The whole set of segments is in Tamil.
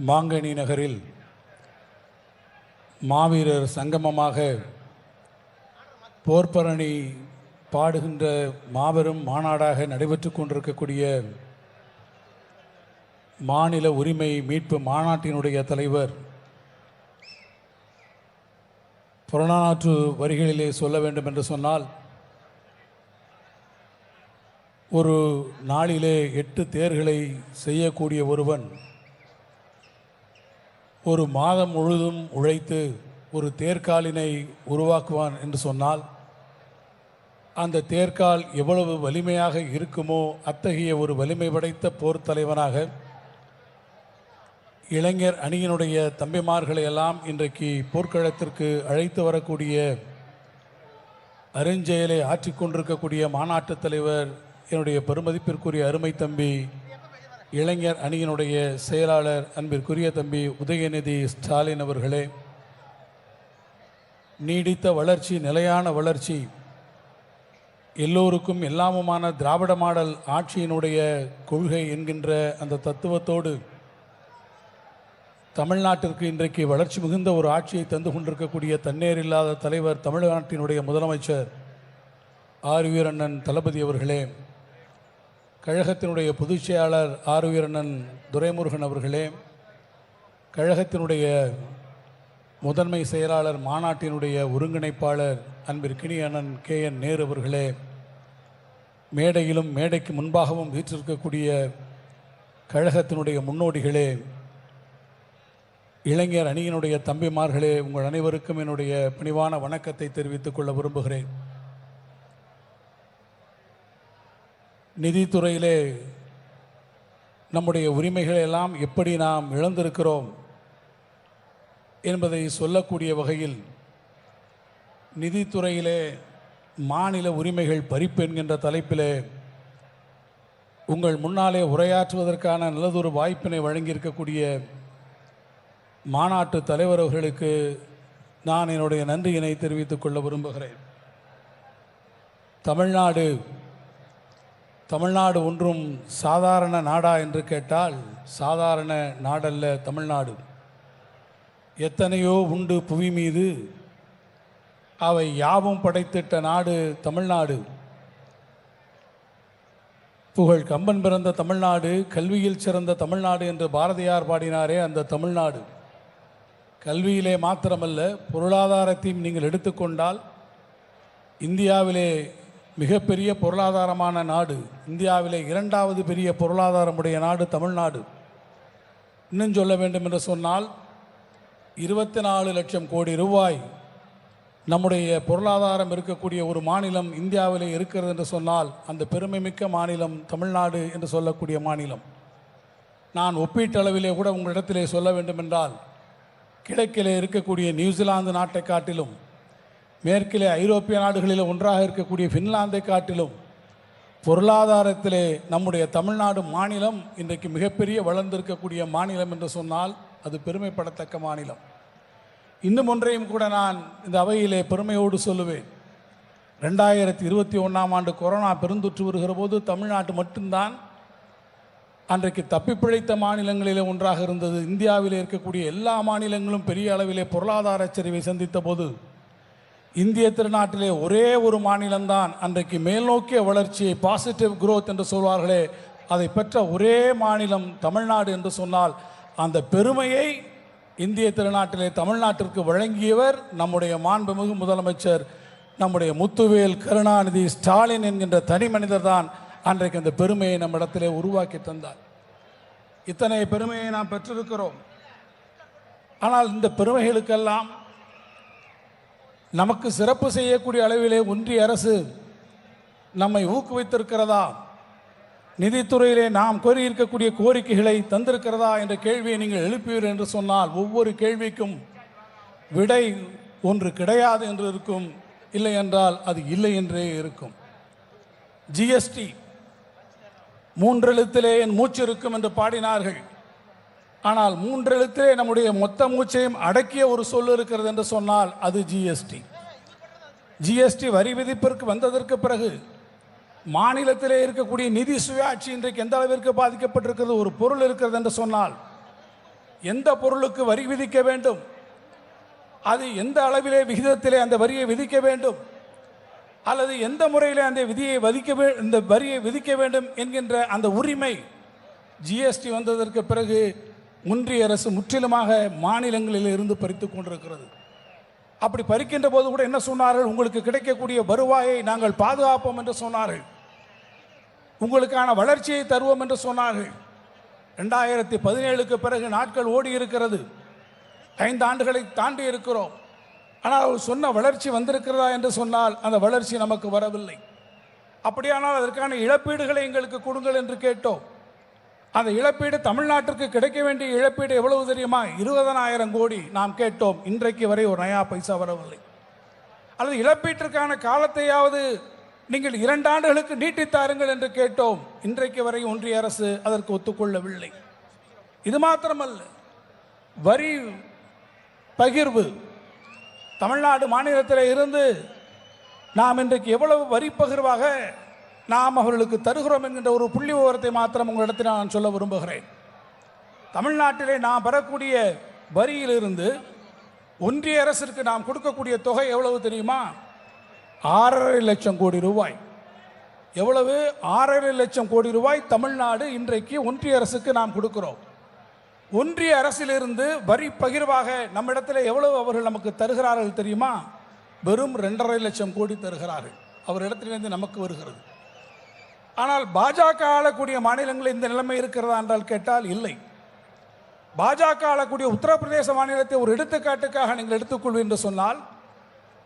மாங்கனி நகரில் மாவீரர் சங்கமமாக போர்ப்பரணி பாடுகின்ற மாபெரும் மாநாடாக நடைபெற்று கொண்டிருக்கக்கூடிய மாநில உரிமை மீட்பு மாநாட்டினுடைய தலைவர் புறநானூற்று வரிகளிலே சொல்ல வேண்டும் என்று சொன்னால் ஒரு நாளிலே எட்டு தேர்களை செய்யக்கூடிய ஒருவன் ஒரு மாதம் முழுதும் உழைத்து ஒரு தேர்காலினை உருவாக்குவான் என்று சொன்னால் அந்த தேர்கால் எவ்வளவு வலிமையாக இருக்குமோ அத்தகைய ஒரு வலிமை படைத்த போர் தலைவனாக இளைஞர் அணியினுடைய தம்பிமார்களை எல்லாம் இன்றைக்கு போர்க்களத்திற்கு அழைத்து வரக்கூடிய அருஞ்செயலை ஆற்றிக்கொண்டிருக்கக்கூடிய மாநாட்டுத் தலைவர் என்னுடைய பெருமதிப்பிற்குரிய அருமை தம்பி இளைஞர் அணியினுடைய செயலாளர் அன்பிற்குரிய தம்பி உதயநிதி ஸ்டாலின் அவர்களே நீடித்த வளர்ச்சி நிலையான வளர்ச்சி எல்லோருக்கும் எல்லாமுமான திராவிட மாடல் ஆட்சியினுடைய கொள்கை என்கின்ற அந்த தத்துவத்தோடு தமிழ்நாட்டிற்கு இன்றைக்கு வளர்ச்சி மிகுந்த ஒரு ஆட்சியை தந்து கொண்டிருக்கக்கூடிய தன்னேர் இல்லாத தலைவர் தமிழ்நாட்டினுடைய முதலமைச்சர் ஆர் வீரண்ணன் தளபதி அவர்களே கழகத்தினுடைய பொதுச் செயலாளர் ஆர் வீரண்ணன் துரைமுருகன் அவர்களே கழகத்தினுடைய முதன்மை செயலாளர் மாநாட்டினுடைய ஒருங்கிணைப்பாளர் அன்பிற்கினி அண்ணன் கே. என். நேரு அவர்களே மேடையிலும் மேடைக்கு முன்பாகவும் வீற்றிருக்கக்கூடிய கழகத்தினுடைய முன்னோடிகளே இளைஞர் அணியினுடைய தம்பிமார்களே உங்கள் அனைவருக்கும் என்னுடைய பணிவான வணக்கத்தை தெரிவித்துக் கொள்ள விரும்புகிறேன். நிதித்துறையிலே நம்முடைய உரிமைகளை எல்லாம் எப்படி நாம் இழந்திருக்கிறோம் என்பதை சொல்லக்கூடிய வகையில் நிதித்துறையிலே மாநில உரிமைகள் பறிப்பு என்கின்ற தலைப்பிலே உங்கள் முன்னாலே உரையாற்றுவதற்கான நல்லதொரு வாய்ப்பினை வழங்கியிருக்கக்கூடிய மாநாட்டு தலைவர் அவர்களுக்கு நான் என்னுடைய நன்றியினை தெரிவித்துக் கொள்ள விரும்புகிறேன். தமிழ்நாடு தமிழ்நாடு ஒன்றும் சாதாரண நாடா என்று கேட்டால் சாதாரண நாடல்ல தமிழ்நாடு. எத்தனையோ உண்டு புவி மீது அவை யாவும் படைத்திட்ட நாடு தமிழ்நாடு. புகழ் கம்பன் பிறந்த தமிழ்நாடு கல்வியில் சிறந்த தமிழ்நாடு என்று பாரதியார் பாடினாரே அந்த தமிழ்நாடு. கல்வியிலே மாத்திரமல்ல பொருளாதாரத்தையும் நீங்கள் எடுத்துக்கொண்டால் இந்தியாவிலே மிகப்பெரிய பொருளாதாரமான நாடு இந்தியாவிலே இரண்டாவது பெரிய பொருளாதாரமுடைய நாடு தமிழ்நாடு. இன்னும் சொல்ல வேண்டும் என்று சொன்னால் இருபத்தி நாலு லட்சம் கோடி ரூபாய் நம்முடைய பொருளாதாரம் இருக்கக்கூடிய ஒரு மாநிலம் இந்தியாவிலே இருக்கிறது என்று சொன்னால் அந்த பெருமைமிக்க மாநிலம் தமிழ்நாடு என்று சொல்லக்கூடிய மாநிலம். நான் ஒப்பீட்டளவிலே கூட உங்களிடத்திலே சொல்ல வேண்டும் என்றால் கிழக்கிலே இருக்கக்கூடிய நியூசிலாந்து நாட்டை காட்டிலும் மேற்கிலே ஐரோப்பிய நாடுகளில் ஒன்றாக இருக்கக்கூடிய ஃபின்லாந்தை காட்டிலும் பொருளாதாரத்திலே நம்முடைய தமிழ்நாடு மாநிலம் இன்றைக்கு மிகப்பெரிய வளர்ந்திருக்கக்கூடிய மாநிலம் என்று சொன்னால் அது பெருமைப்படத்தக்க மாநிலம். இன்னும் ஒன்றையும் கூட நான் இந்த அவையிலே பெருமையோடு சொல்லுவேன். ரெண்டாயிரத்தி இருபத்தி ஒன்றாம் ஆண்டு கொரோனா பெருந்தொற்று வருகிற போது தமிழ்நாட்டு மட்டும்தான் அன்றைக்கு தப்பிப்பிழைத்த மாநிலங்களிலே ஒன்றாக இருந்தது. இந்தியாவில் இருக்கக்கூடிய எல்லா மாநிலங்களும் பெரிய அளவிலே பொருளாதார சரிவை சந்தித்த போது இந்திய திருநாட்டிலே ஒரே ஒரு மாநிலம்தான். அன்றைக்கு மேல்நோக்கிய வளர்ச்சியை பாசிட்டிவ் குரோத் என்று சொல்வார்களே அதை பெற்ற ஒரே மாநிலம் தமிழ்நாடு என்று சொன்னால் அந்த பெருமையை இந்திய திருநாட்டிலே தமிழ்நாட்டிற்கு வழங்கியவர் நம்முடைய மாண்புமிகு முதலமைச்சர் நம்முடைய முத்துவேல் கருணாநிதி ஸ்டாலின் என்கின்ற தனி மனிதர் தான் அன்றைக்கு அந்த பெருமையை நம்மிடத்திலே உருவாக்கி தந்தார். இத்தனை பெருமையை நாம் பெற்றிருக்கிறோம். ஆனால் இந்த பெருமைகளுக்கெல்லாம் நமக்கு சிறப்பு செய்யக்கூடிய அளவிலே ஒன்றிய அரசு நம்மை ஊக்குவித்திருக்கிறதா? நிதித்துறையிலே நாம் கோரியிருக்கக்கூடிய கோரிக்கைகளை தந்திருக்கிறதா என்ற கேள்வியை நீங்கள் எழுப்பீர் என்று சொன்னால் ஒவ்வொரு கேள்விக்கும் விடை ஒன்று கிடையாது என்று இருக்கும். இல்லை என்றால் அது இல்லை என்றே இருக்கும். ஜிஎஸ்டி மூன்றெழுத்திலே என் மூச்சு இருக்கும் என்று பாடினார்கள். ஆனால் மூன்றெழுத்திலே நம்முடைய மொத்த மூச்சையும் அடக்கிய ஒரு சொல் இருக்கிறது என்று சொன்னால் அது ஜிஎஸ்டி ஜிஎஸ்டி வரி விதிப்பிற்கு வந்ததற்கு பிறகு மாநிலத்திலே இருக்கக்கூடிய நிதி சுயாட்சி இன்றைக்கு எந்த அளவிற்கு பாதிக்கப்பட்டிருக்கிறது? ஒரு பொருள் இருக்கிறது என்று சொன்னால் எந்த பொருளுக்கு வரி விதிக்க வேண்டும்? அது எந்த அளவிலே விகிதத்திலே அந்த வரியை விதிக்க வேண்டும்? அல்லது எந்த முறையிலே அந்த விதியை விதிக்க இந்த வரியை விதிக்க வேண்டும் என்கின்ற அந்த உரிமை ஜிஎஸ்டி வந்ததற்கு பிறகு ஒன்றிய அரசு முற்றிலுமாக மாநிலங்களில் இருந்து பறித்து கொண்டிருக்கிறது. அப்படி பறிக்கின்ற போது கூட என்ன சொன்னார்கள்? உங்களுக்கு கிடைக்கக்கூடிய வருவாயை நாங்கள் பாதுகாப்போம் என்று சொன்னார்கள். உங்களுக்கான வளர்ச்சியை தருவோம் என்று சொன்னார்கள். ரெண்டாயிரத்தி பதினேழுக்கு பிறகு நாட்கள் ஓடி இருக்கிறது. ஐந்து ஆண்டுகளை தாண்டி இருக்கிறோம். ஆனால் அவர் சொன்ன வளர்ச்சி வந்திருக்கிறதா என்று சொன்னால் அந்த வளர்ச்சி நமக்கு வரவில்லை. அப்படியானால் அதற்கான இழப்பீடுகளை எங்களுக்கு கொடுங்கள் என்று கேட்டோம். அந்த இழப்பீடு தமிழ்நாட்டிற்கு கிடைக்க வேண்டிய இழப்பீடு எவ்வளவு தெரியுமா? இருபதனாயிரம் கோடி நாம் கேட்டோம். இன்றைக்கு வரை ஒரு நயா பைசா வரவில்லை. அல்லது இழப்பீட்டிற்கான காலத்தையாவது நீங்கள் இரண்டு ஆண்டுகளுக்கு நீட்டித்தாருங்கள் என்று கேட்டோம். இன்றைக்கு வரை ஒன்றிய அரசு அதற்கு ஒத்துக்கொள்ளவில்லை. இது மாத்திரமல்ல. வரி பகிர்வு. தமிழ்நாடு மாநிலத்தில் இருந்து நாம் இன்றைக்கு எவ்வளவு வரி பகிர்வாக நாம் அவர்களுக்கு தருகிறோம் என்கின்ற ஒரு புள்ளி விவரத்தை மாத்திரம் உங்களிடத்தில் நான் சொல்ல விரும்புகிறேன். தமிழ்நாட்டிலே நாம் பெறக்கூடிய வரியிலிருந்து ஒன்றிய அரசிற்கு நாம் கொடுக்கக்கூடிய தொகை எவ்வளவு தெரியுமா? ஆறரை லட்சம் கோடி ரூபாய். எவ்வளவு? ஆறரை லட்சம் கோடி ரூபாய் தமிழ்நாடு இன்றைக்கு ஒன்றிய அரசுக்கு நாம் கொடுக்கிறோம். ஒன்றிய அரசிலிருந்து வரி பகிர்வாக நம்மிடத்தில் எவ்வளவு அவர்கள் நமக்கு தருகிறார்கள் தெரியுமா? வெறும் ரெண்டரை லட்சம் கோடி தருகிறார்கள். அவரிடத்திலிருந்து நமக்கு வருகிறது. ஆனால் பாஜக ஆளக்கூடிய மாநிலங்களில் இந்த நிலைமை இருக்கிறதா என்றால் கேட்டால் இல்லை. பாஜக ஆளக்கூடிய உத்தரப்பிரதேச மாநிலத்தை ஒரு எடுத்துக்காட்டுக்காக நீங்கள் எடுத்துக்கொள்வீர்கள் என்று சொன்னால்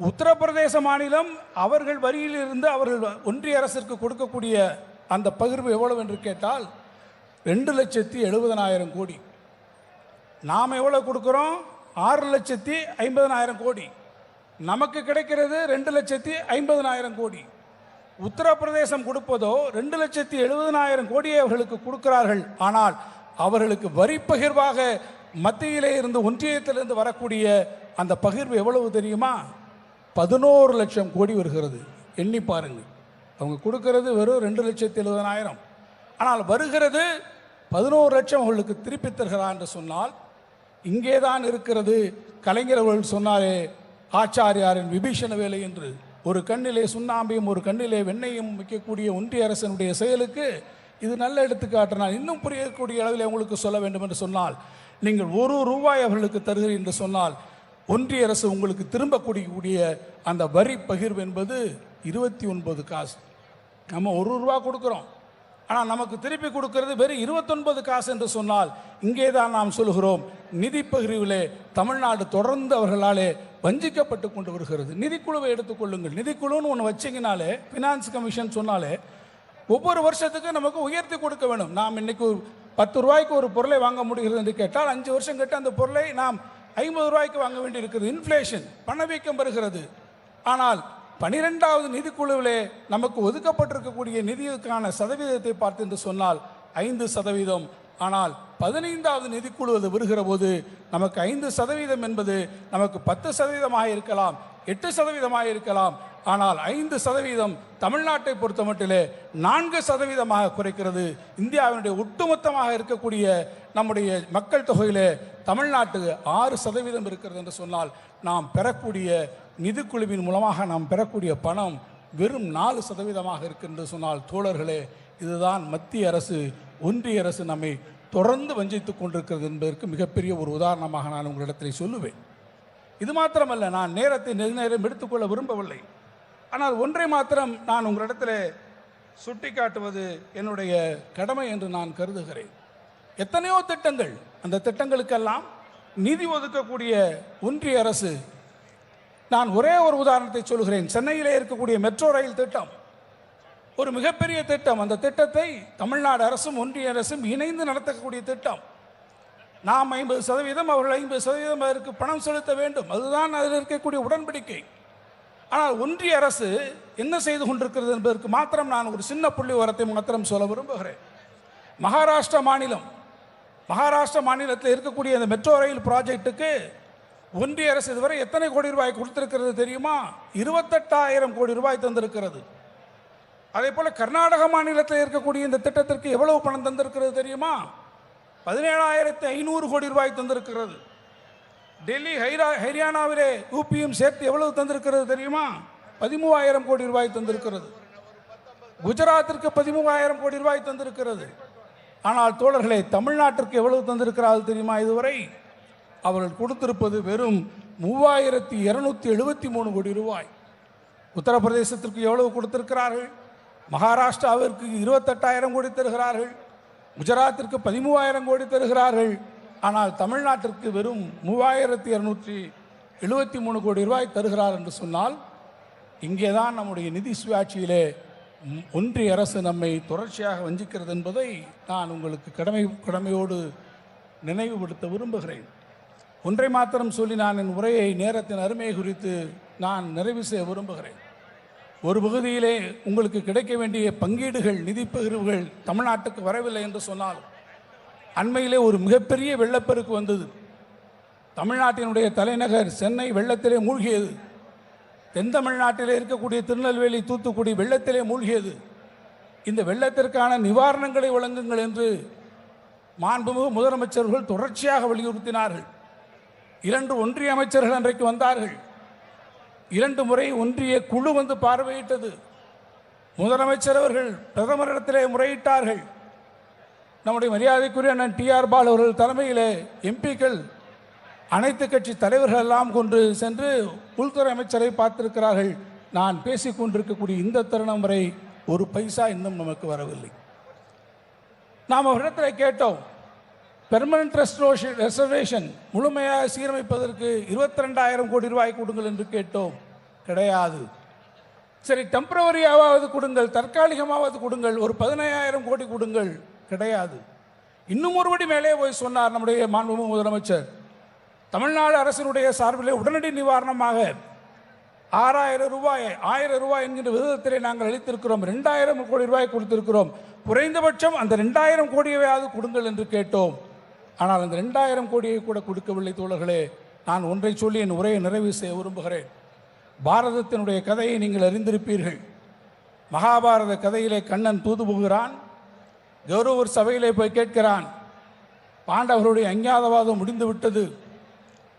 உத்தரப்பிரதேச மாநிலம் அவர்கள் வரியிலிருந்து அவர்கள் ஒன்றிய அரசிற்கு கொடுக்கக்கூடிய அந்த பகிர்வு எவ்வளவு என்று கேட்டால் ரெண்டு லட்சத்தி எழுபதனாயிரம் கோடி. நாம் எவ்வளோ கொடுக்குறோம்? ஆறு லட்சத்தி ஐம்பதனாயிரம் கோடி. நமக்கு கிடைக்கிறது ரெண்டு லட்சத்தி ஐம்பதனாயிரம் கோடி. உத்தரப்பிரதேசம் கொடுப்பதோ ரெண்டு லட்சத்தி எழுபதனாயிரம் கோடியை அவர்களுக்கு கொடுக்கிறார்கள். ஆனால் அவர்களுக்கு வரி பகிர்வாக மத்தியிலே இருந்து ஒன்றியத்திலிருந்து வரக்கூடிய அந்த பகிர்வு எவ்வளவு தெரியுமா? பதினோரு லட்சம் கோடி வருகிறது. எண்ணி பாருங்கள். அவங்க கொடுக்கறது வெறும் ரெண்டு லட்சத்தி எழுபதனாயிரம். ஆனால் வருகிறது பதினோரு லட்சம் அவர்களுக்கு திருப்பி தருகிறார் என்று சொன்னால் இங்கே தான் இருக்கிறது. கலைஞர் அவர்கள் சொன்னாரே ஆச்சாரியாரின் விபீஷண வேலை என்று. ஒரு கண்ணிலே சுண்ணாம்பையும் ஒரு கண்ணிலே வெண்ணையும் வைக்கக்கூடிய ஒன்றிய அரசனுடைய செயலுக்கு இது நல்ல எடுத்துக்காட்டு நான் இன்னும் புரியக்கூடிய அளவில் உங்களுக்கு சொல்ல வேண்டும் என்று சொன்னால் நீங்கள் ஒரு ரூபாய் அவர்களுக்கு தருகிறீர்கள் என்று சொன்னால் ஒன்றிய அரசு உங்களுக்கு திரும்ப கூடிய அந்த வரி பகிர்வு என்பது இருபத்தி ஒன்பது காசு. நம்ம ஒரு ரூபா கொடுக்குறோம். ஆனால் நமக்கு திருப்பி கொடுக்கிறது வெறும் இருபத்தொன்பது காசு என்று சொன்னால் இங்கே தான் நாம் சொல்கிறோம் நிதி பகிர்விலே தமிழ்நாடு தொடர்ந்து அவர்களாலே வஞ்சிக்கப்பட்டு கொண்டு வருகிறது. நிதிக்குழுவை எடுத்துக்கொள்ளுங்கள் நிதிக்குழுன்னு ஒன்று வச்சிங்கனாலே ஃபினான்ஸ் கமிஷன் சொன்னாலே ஒவ்வொரு வருஷத்துக்கும் நமக்கு உயர்த்தி கொடுக்க வேண்டும் நாம் இன்னைக்கு பத்து ரூபாய்க்கு ஒரு பொருளை வாங்க முடிகிறது என்று கேட்டால் அஞ்சு வருஷம் கேட்டு அந்த பொருளை நாம் ஐம்பது ரூபாய்க்கு வாங்க வேண்டியிருக்கிறது. இன்ஃப்ளேஷன் பணவீக்கம் வருகிறது. ஆனால் பனிரெண்டாவது நிதிக்குழுவிலே நமக்கு ஒதுக்கப்பட்டிருக்கக்கூடிய நிதிக்கான சதவீதத்தை பார்த்து என்று சொன்னால் ஐந்து சதவீதம். ஆனால் பதினைந்தாவது நிதிக்குழு அது வருகிற போது நமக்கு ஐந்து சதவீதம் என்பது நமக்கு பத்து சதவீதமாக இருக்கலாம் எட்டு சதவீதமாக இருக்கலாம். ஆனால் ஐந்து சதவீதம் தமிழ்நாட்டை பொறுத்த மட்டிலே நான்கு சதவீதமாக குறைக்கிறது. இந்தியாவினுடைய ஒட்டுமொத்தமாக இருக்கக்கூடிய நம்முடைய மக்கள் தொகையிலே தமிழ்நாட்டுக்கு ஆறு சதவீதம் இருக்கிறது என்று சொன்னால் நாம் பெறக்கூடிய நிதிக்குழுவின் மூலமாக நாம் பெறக்கூடிய பணம் வெறும் நாலு சதவீதமாக இருக்கின்ற சொன்னால் தோழர்களே இதுதான் மத்திய அரசு ஒன்றிய அரசு நம்மை தொடர்ந்து வஞ்சித்துக் கொண்டிருக்கிறது என்பதற்கு மிகப்பெரிய ஒரு உதாரணமாக நான் உங்களிடத்தில் சொல்லுவேன். இது மாத்திரமல்ல நான் நேரத்தை நெருநேரம் எடுத்துக்கொள்ள விரும்பவில்லை. ஆனால் ஒன்றை மாத்திரம் நான் உங்களிடத்தில் சுட்டிக்காட்டுவது என்னுடைய கடமை என்று நான் கருதுகிறேன். எத்தனையோ திட்டங்கள் அந்த திட்டங்களுக்கெல்லாம் நிதி ஒதுக்கக்கூடிய ஒன்றிய அரசு நான் ஒரே ஒரு உதாரணத்தை சொல்கிறேன் சென்னையிலே இருக்கக்கூடிய மெட்ரோ ரயில் திட்டம் ஒரு மிகப்பெரிய திட்டம். அந்த திட்டத்தை தமிழ்நாடு அரசும் ஒன்றிய அரசும் இணைந்து நடத்தக்கூடிய திட்டம். நாம் ஐம்பது சதவீதம் அவர்கள் ஐம்பது சதவீதம் அதற்கு பணம் செலுத்த வேண்டும். அதுதான் அதில் இருக்கக்கூடிய உடன்படிக்கை. ஆனால் ஒன்றிய அரசு என்ன செய்து கொண்டிருக்கிறது என்பதற்கு மாத்திரம் நான் ஒரு சின்ன புள்ளி உரத்தை மாத்திரம் சொல்ல விரும்புகிறேன். மகாராஷ்டிரா மாநிலம் மகாராஷ்டிரா மாநிலத்தில் இருக்கக்கூடிய அந்த மெட்ரோ ரயில் ப்ராஜெக்ட்டுக்கு ஒன்றிய அரசு இதுவரை எத்தனை கோடி ரூபாய் கொடுத்திருக்கிறது தெரியுமா? இருபத்தெட்டாயிரம் கோடி ரூபாய் தந்திருக்கிறது. அதே போல கர்நாடக மாநிலத்தில் இருக்கக்கூடிய இந்த திட்டத்திற்கு எவ்வளவு பணம் தந்திருக்கிறது தெரியுமா? பதினேழாயிரத்தி ஐநூறு கோடி ரூபாய் தந்திருக்கிறது. டெல்லி ஹைரா ஹரியானாவிலே யூபியும் சேர்த்து எவ்வளவு தந்திருக்கிறது தெரியுமா? பதிமூவாயிரம் கோடி ரூபாய் தந்திருக்கிறது. குஜராத்திற்கு பதிமூவாயிரம் கோடி ரூபாய் தந்திருக்கிறது. ஆனால் தோழர்களே தமிழ்நாட்டிற்கு எவ்வளவு தந்திருக்கிறார்கள் தெரியுமா இதுவரை? அவர்கள் கொடுத்திருப்பது வெறும் மூவாயிரத்தி இருநூத்தி எழுபத்தி மூணு கோடி ரூபாய். உத்தரப்பிரதேசத்திற்கு எவ்வளவு கொடுத்திருக்கிறார்கள்? மகாராஷ்டிராவிற்கு இருபத்தெட்டாயிரம் கோடி தருகிறார்கள். குஜராத்திற்கு பதிமூவாயிரம் கோடி தருகிறார்கள். ஆனால் தமிழ்நாட்டிற்கு வெறும் மூவாயிரத்தி இருநூற்றி எழுபத்தி மூணு கோடி ரூபாய் தருகிறார் என்று சொன்னால் இங்கே தான் நம்முடைய நிதி சுயாட்சியிலே ஒன்றிய அரசு நம்மை தொடர்ச்சியாக வஞ்சிக்கிறது என்பதை நான் உங்களுக்கு கடமை கடமையோடு நினைவுபடுத்த விரும்புகிறேன். ஒன்றை மாத்திரம் சொல்லி நான் என் உரையை நேரத்தின் அருமை குறித்து நான் நிறைவு செய்ய விரும்புகிறேன். ஒரு பகுதியிலே உங்களுக்கு கிடைக்க வேண்டிய பங்கீடுகள் நிதி பகிர்வுகள் தமிழ்நாட்டுக்கு வரவில்லை என்று சொன்னால் அண்மையிலே ஒரு மிகப்பெரிய வெள்ளப்பெருக்கு வந்தது. தமிழ்நாட்டினுடைய தலைநகர் சென்னை வெள்ளத்திலே மூழ்கியது. தென் தமிழ்நாட்டிலே இருக்கக்கூடிய திருநெல்வேலி தூத்துக்குடி வெள்ளத்திலே மூழ்கியது. இந்த வெள்ளத்திற்கான நிவாரணங்களை வழங்குங்கள் என்று மாண்புமிகு முதலமைச்சர்கள் தொடர்ச்சியாக வலியுறுத்தினார்கள். இரண்டு ஒன்றிய அமைச்சர்கள் அன்றைக்கு வந்தார்கள். இரண்டு முறை ஒன்றிய குழு வந்து பார்வையிட்டது. முதலமைச்சர் அவர்கள் பிரதமரிடத்திலே முறையிட்டார்கள். நம்முடைய மரியாதைக்குரிய அண்ணன் டி ஆர் பால் அவர்கள் தலைமையிலே எம்பிக்கள் அனைத்து கட்சி தலைவர்கள் எல்லாம் கொண்டு சென்று உள்துறை அமைச்சரை பார்த்திருக்கிறார்கள். நான் பேசிக் கொண்டிருக்கக்கூடிய இந்த தருணம் வரை ஒரு பைசா இன்னும் நமக்கு வரவில்லை. நாம் அவரிடத்தில் கேட்டோம் பெர்மனன்ட் ரெசர்வேஷன் முழுமையாக சீரமைப்பதற்கு இருபத்தி ரெண்டாயிரம் கோடி ரூபாய் கொடுங்கள் என்று கேட்டோம். கிடையாது. சரி டெம்பரவரியாவது கொடுங்கள் தற்காலிகமாவது கொடுங்கள் ஒரு பதினையாயிரம் கோடி கொடுங்கள். கிடையாது. இன்னும் ஒருபடி மேலே போய் சொன்னார் நம்முடைய மாண்பு முதலமைச்சர். தமிழ்நாடு அரசினுடைய சார்பிலே உடனடி நிவாரணமாக ஆறாயிரம் ரூபாய் ஆயிரம் ரூபாய் என்கின்ற விதத்திலே நாங்கள் அளித்திருக்கிறோம். ரெண்டாயிரம் கோடி ரூபாய் கொடுத்திருக்கிறோம். குறைந்தபட்சம் அந்த ரெண்டாயிரம் கோடியவையாவது கொடுங்கள் என்று கேட்டோம். ஆனால் அந்த ரெண்டாயிரம் கோடியை கூட கொடுக்கவில்லை தோழர்களே. நான் ஒன்றை சொல்லி என் உரையை நிறைவு செய்ய விரும்புகிறேன். பாரதத்தினுடைய கதையை நீங்கள் அறிந்திருப்பீர்கள். மகாபாரத கதையிலே கண்ணன் தூது போகிறான் கௌரவர் சபையிலே போய் கேட்கிறான் பாண்டவர்களுடைய அஞ்ஞாதவாதம் முடிந்து விட்டது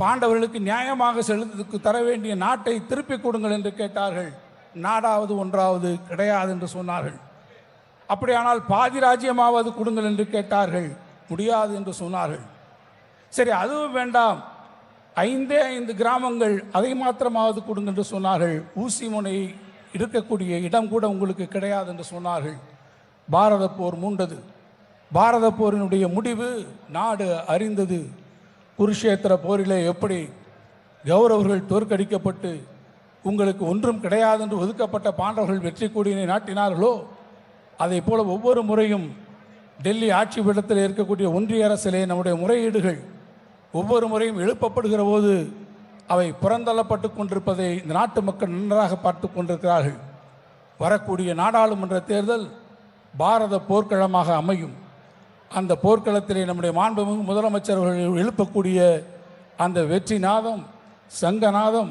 பாண்டவர்களுக்கு நியாயமாக செலுத்துக்கு தர வேண்டிய நாட்டை திருப்பிக் கொடுங்கள் என்று கேட்டார்கள். நாடாவது ஒன்றாவது கிடையாது என்று சொன்னார்கள். அப்படியானால் பாதி ராஜ்யமாவது கொடுங்கள் என்று கேட்டார்கள். முடியாது என்று சொன்னார்கள். சரி அதுவும் வேண்டாம். ஐந்தே ஐந்து கிராமங்கள் அதை மாத்திரமாவது கொடுங்க என்று சொன்னார்கள். ஊசி முனை இருக்கக்கூடிய இடம் கூட உங்களுக்கு கிடையாது என்று சொன்னார்கள். பாரத போர் மூண்டது. பாரத போரினுடைய முடிவு நாடு அறிந்தது. குருஷேத்திர போரிலே எப்படி கௌரவர்கள் தோற்கடிக்கப்பட்டு உங்களுக்கு ஒன்றும் கிடையாது என்று ஒதுக்கப்பட்ட பாண்டவர்கள் வெற்றி கூடியினை நாட்டினார்களோ அதை போல ஒவ்வொரு முறையும் டெல்லி ஆட்சி பீடத்தில் இருக்கக்கூடிய ஒன்றிய அரசிலே நம்முடைய முறையீடுகள் ஒவ்வொரு முறையும் எழுப்பப்படுகிற போது அவை புறந்தள்ளப்பட்டு கொண்டிருப்பதை இந்த நாட்டு மக்கள் நன்றாக பார்த்து கொண்டிருக்கிறார்கள். வரக்கூடிய நாடாளுமன்ற தேர்தல் பாரத போர்க்களமாக அமையும். அந்த போர்க்களத்திலே நம்முடைய மாண்புமிகு முதலமைச்சர்கள் எழுப்பக்கூடிய அந்த வெற்றி நாதம் சங்கநாதம்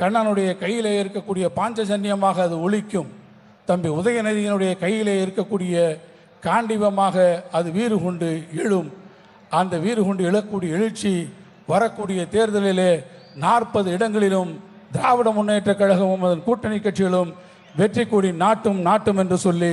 கண்ணனுடைய கையிலே இருக்கக்கூடிய பாஞ்சஜன்யமாக அது ஒழிக்கும் தம்பி உதயநிதியினுடைய கையிலே இருக்கக்கூடிய காண்டிபமாக அது வீறு கொண்டு எழும். அந்த வீறு கொண்டு எழக்கூடிய எழுச்சி வரக்கூடிய தேர்தலிலே நாற்பது இடங்களிலும் திராவிட முன்னேற்ற கழகமும் அதன் கூட்டணி கட்சிகளும் வெற்றி கூடி நாட்டும் நாட்டும் என்று சொல்லி